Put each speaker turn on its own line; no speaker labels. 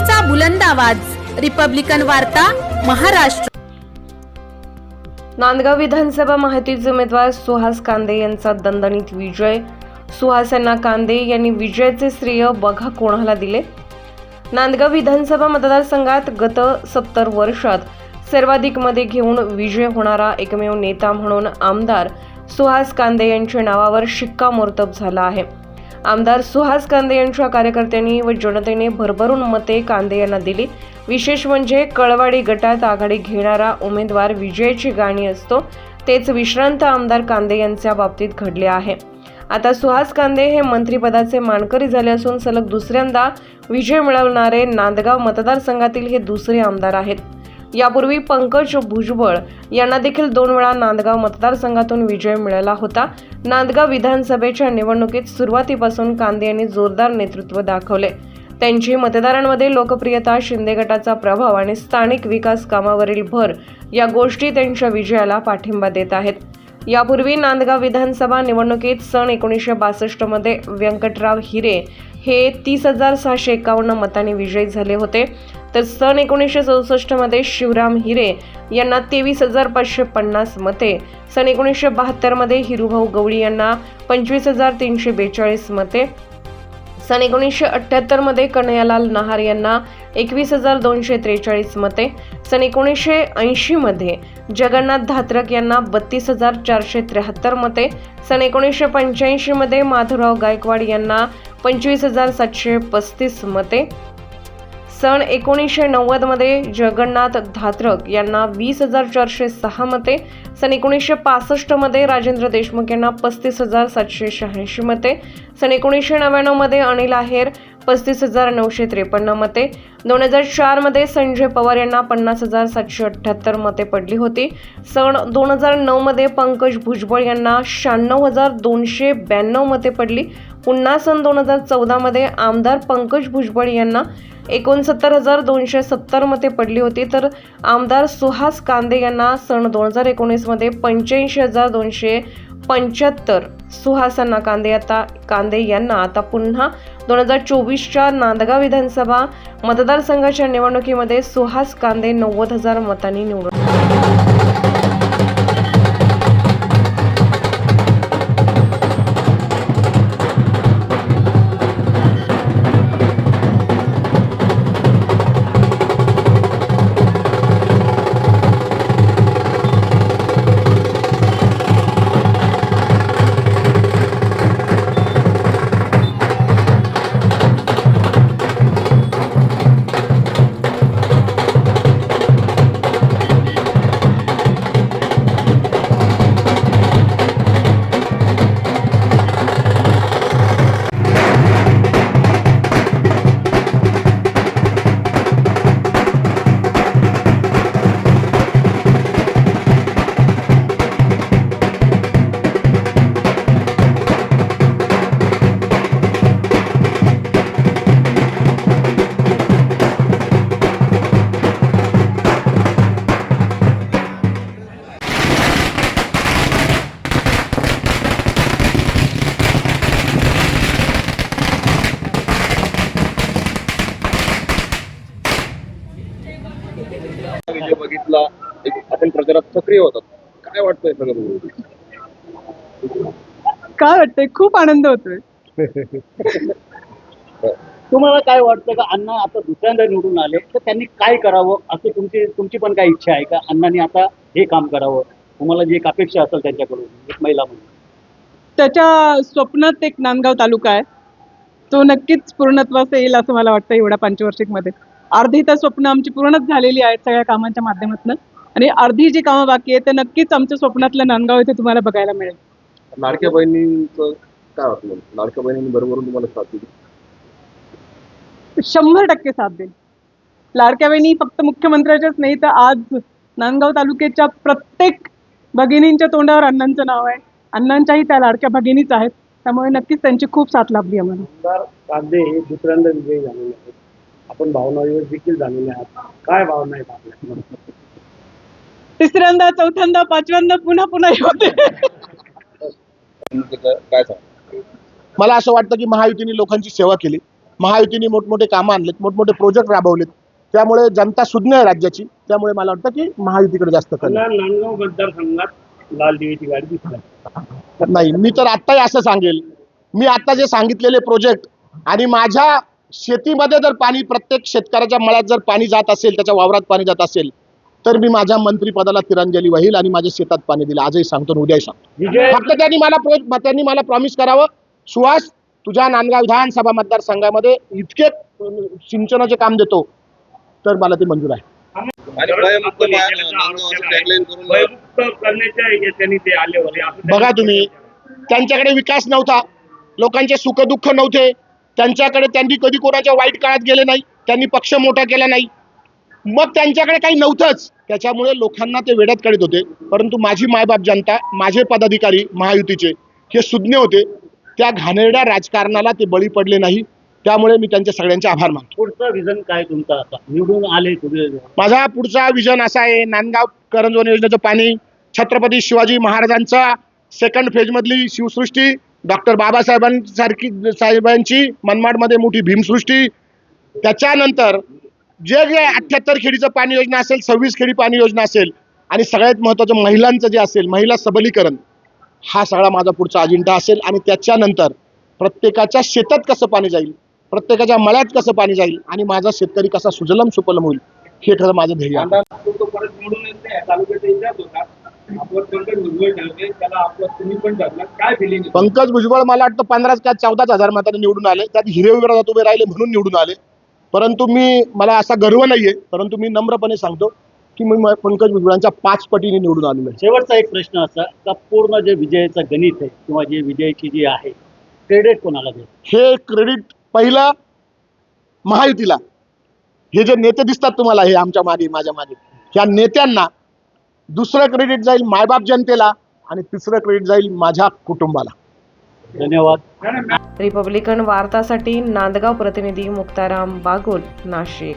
क्रांतीचा बुलंद आवाज. रिपब्लिकन वार्ता महाराष्ट्र.
नांदगाव विधानसभा महायुतीचे उमेदवार सुहास कांदे यांचा दणदणीत विजय. सुहास यांना कांदे यांनी विजयाचे श्रेय बघा कोणाला दिले? नांदगाव विधानसभा मतदारसंघात गत सत्तर वर्षात सर्वाधिकमध्ये घेऊन विजय होणारा एकमेव नेता म्हणून आमदार सुहास कांदे यांच्या नावावर शिक्कामोर्तब झाला आहे. आमदार सुहास कांदे यांच्या कार्यकर्त्यांनी व जनतेने भरभरून मते कांदे यांना दिली. विशेष म्हणजे कळवाडी गटात आघाडी घेणारा उमेदवार विजयाची गाणी असतो तेच विश्रांत आमदार कांदे यांच्या बाबतीत घडले आहे. आता सुहास कांदे हे मंत्रिपदाचे मानकरी झाले असून सलग दुसऱ्यांदा विजय मिळवणारे नांदगाव मतदारसंघातील हे दुसरे आमदार आहेत. यापूर्वी पंकज भुजबळ यांना देखील दोन वेळा नांदगाव मतदारसंघातून विजय मिळाला होता. नांदगाव विधानसभेच्या निवडणुकीत सुरुवातीपासून कांदे यांनी जोरदार नेतृत्व दाखवले. त्यांची मतदारांमध्ये लोकप्रियता शिंदे गटाचा प्रभाव आणि स्थानिक विकास कामावरील भर या गोष्टी त्यांच्या विजयाला पाठिंबा देत आहेत. यापूर्वी नांदगाव विधानसभा निवडणुकीत सन एकोणीसशे बासष्टमध्ये व्यंकटराव हिरे हे तीस हजार सहाशे एकावन्न मतांनी विजयी झाले होते. तर सन एकोणीसशे चौसष्टमध्ये शिवराम हिरे यांना तेवीस हजार पाचशे पन्नास मते सन एकोणीसशे बहात्तरमध्ये हिरुभाऊ गवळी यांना पंचवीस हजार तीनशे बेचाळीस मते सन एकोणीसशे अठ्ठ्याहत्तरमध्ये कन्हैयालाल नहार यांना एकवीस हजार दोनशे त्रेचाळीस मते सन एकोणीसशे ऐंशीमध्ये जगन्नाथ धात्रक यांना बत्तीस हजार चारशे त्र्याहत्तर मते सन एकोणीसशे पंच्याऐंशीमध्ये माधवराव गायकवाड यांना पंचवीस हजार सातशे पस्तीस मते सन एकोणीसशे नव्वदमध्ये जगन्नाथ धात्रक यांना वीस हजार चारशे सहा मते सन एकोणीसशे पासष्टमध्ये राजेंद्र देशमुख यांना पस्तीस हजार सातशे शहाऐंशी मते सन एकोणीसशे नव्याण्णवमध्ये अनिल आहेर पस्तीस हजार नऊशे त्रेपन्न मते. दोन हजार चारमध्ये संजय पवार यांना पन्नास हजार सातशे अठ्ठ्याहत्तर मते पडली होती. सन दोन हजार नऊमध्ये पंकज भुजबळ यांना शहाण्णव हजार दोनशे ब्याण्णव मते पडली. पुन्हा सन दोन हजार चौदामध्ये आमदार पंकज भुजबळ यांना एकोणसत्तर हजार दोनशे सत्तर मते पडली होती. तर आमदार सुहास कांदे यांना सन दोन हजार एकोणीसमध्ये पंच्याऐंशी हजार दोनशे पंच्याहत्तर. सुहासना कांदे आता कांदे यांना आता पुन्हा दोन हजार चोवीसच्या नांदगाव विधानसभा मतदारसंघाच्या निवडणुकीमध्ये सुहास कांदे नव्वद हजार मतांनी निवडून
विजय बघितला एक आपण प्रचारात सक्रिय होतात. काय वाटतंय सगळं बघून?
काय वाटतंय? खूप आनंद होतोय.
तुम्हाला काय वाटतं का अण्णा आता दुसऱ्यांदा निवडून आले तर त्यांनी काय करावं? असं तुमची तुमची पण काय इच्छा आहे का? अण्णांनी आता हे काम करावं. तुम्हाला जी एक अपेक्षा असेल त्यांच्याकडून एक महिला म्हणून.
त्याच्या स्वप्नात एक नांदगाव तालुका आहे. तो नक्कीच पूर्णत्वास येईल असं मला वाटतं एवढ्या पंचवार्षिकमध्ये अर्धी तर स्वप्न आमची पूर्णच झालेली आहेत सगळ्या कामांच्या माध्यमातून. आणि अर्धी जी कामं बाकी आहेत ते नक्कीच आमच्या स्वप्नातलं नांदगाव इथे तुम्हाला बघायला मिळेल.
लाडक्या बहिणींचं काय वाटलं लाडक्या बहिणींनी बरोबर तुम्हाला साथ दिली.
शंभर टक्के साथ देईल. लाडक्या बहिणी फक्त मुख्यमंत्र्याच्याच नाही तर आज नांदगाव तालुक्याच्या प्रत्येक भगिनींच्या तोंडावर अण्णांचं नाव आहे. अण्णांच्याही त्या लाडक्या भगिनीच आहेत. त्यामुळे नक्कीच त्यांची खूप साथ लाभली आम्हाला.
हे दुसऱ्यांदा विजयी झालेले आहेत. आपण भावनावर देखील झालेले आहात. काय भावना आहेत आपल्या
तिसऱ्यांदा चौथ्यांदा पाचव्यांदा पुन्हा पुन्हा
काय
मला असं वाटतं की महायुतीने लोकांची सेवा केली. महायुतीने मोठमोठे कामं आणलेत मोठमोठे प्रोजेक्ट राबवलेत. त्यामुळे जनता सुज्ञ आहे राज्याची. त्यामुळे मला वाटतं की महायुतीकडे जास्त कल आहे.
नांदगाव मतदारसंघात लाल दिवेची गाडी दिसली
नाही मी तर आत्ताही असं सांगेल. मी आता जे सांगितलेले प्रोजेक्ट आणि माझ्या शेतीमध्ये जर पाणी प्रत्येक शेतकऱ्याच्या मळ्यात जर पाणी जात असेल त्याच्या वावरात पाणी जात असेल तर मी माझ्या मंत्रिपदाला तिरंजली वाहील आणि माझ्या शेतात पाणी दिलं. आजही सांगतो आणि उद्याही सांगतो. फक्त त्यांनी मला त्यांनी मला प्रॉमिस करावं. सुहास तुझ्या नांदगाव विधानसभा मतदारसंघामध्ये इतके सिंचनाचे काम देतो तर मला ते मंजूर आहे. बघा तुम्ही त्यांच्याकडे विकास नव्हता. लोकांचे सुखदुःख नव्हते. त्यांच्याकडे त्यांनी कधी कोणाच्या वाईट काळात गेले नाही त्यांनी पक्ष मोठा केला नाही. मग त्यांच्याकडे काही नव्हतंच. त्याच्यामुळे लोकांना ते वेड्यात काढत होते. परंतु माझी मायबाप जनता माझे पदाधिकारी महायुतीचे हे सुज्ञ होते. त्या घाणेरड्या राजकारणाला ते बळी पडले नाही. त्यामुळे मी त्यांचे सगळ्यांचे आभार मानतो.
पुढचं विजन काय तुमचं आता? निवडून आले
माझा पुढचा विजन असा आहे नांदगाव करंजवन योजनेचं पाणी छत्रपती शिवाजी महाराजांचा सेकंड फेजमधली शिवसृष्टी डॉक्टर बाबासाहेबांसारखी साहेबांची मनमाडमध्ये मोठी भीमसृष्टी. त्याच्यानंतर जे जे अठ्ठ्याहत्तर खेडीचं पाणी योजना असेल सव्वीस खेडी पाणी योजना असेल आणि सगळ्यात महत्त्वाचं महिलांचं जे असेल महिला सबलीकरण हा सगळा माझा पुढचा अजेंडा असेल आणि त्याच्यानंतर प्रत्येकाच्या शेतात कसं पाणी जाईल प्रत्येकाच्या मळ्यात कसं पाणी जाईल आणि माझा शेतकरी कसा सुजलम सुपलम होईल हे खरं माझं ध्येय
पंकज भुजबळ ठरले त्याला आपलं तुम्ही पण ठरला. काय फिलिंग
पंकज भुजबळ मला वाटतं पंधराच का चौदाच हजार मतांनी निवडून आले. त्यात हिरे विरोधात उभे राहिले म्हणून निवडून आले. परंतु मी मला असा गर्व नाहीये परंतु मी नम्रपणे सांगतो की मी म- पंकज भुजबळांच्या पाच पटीने निवडून आलेलो आहे.
शेवटचा एक प्रश्न असा का पूर्ण जे विजयाचं गणित आहे किंवा जे विजयाची जी आहे क्रेडिट कोणाला दे
हे क्रेडिट पहिलं महायुतीला. हे जे नेते दिसतात तुम्हाला हे आमच्या मागे माझ्या मागे. ह्या नेत्यांना दुसरं क्रेडिट जाईल मायबाप जनतेला आणि तिसरं क्रेडिट जाईल माझ्या कुटुंबाला.
धन्यवाद.
रिपब्लिकन वार्तासाठी नांदगाव प्रतिनिधी मुक्ताराम बागुल नाशिक.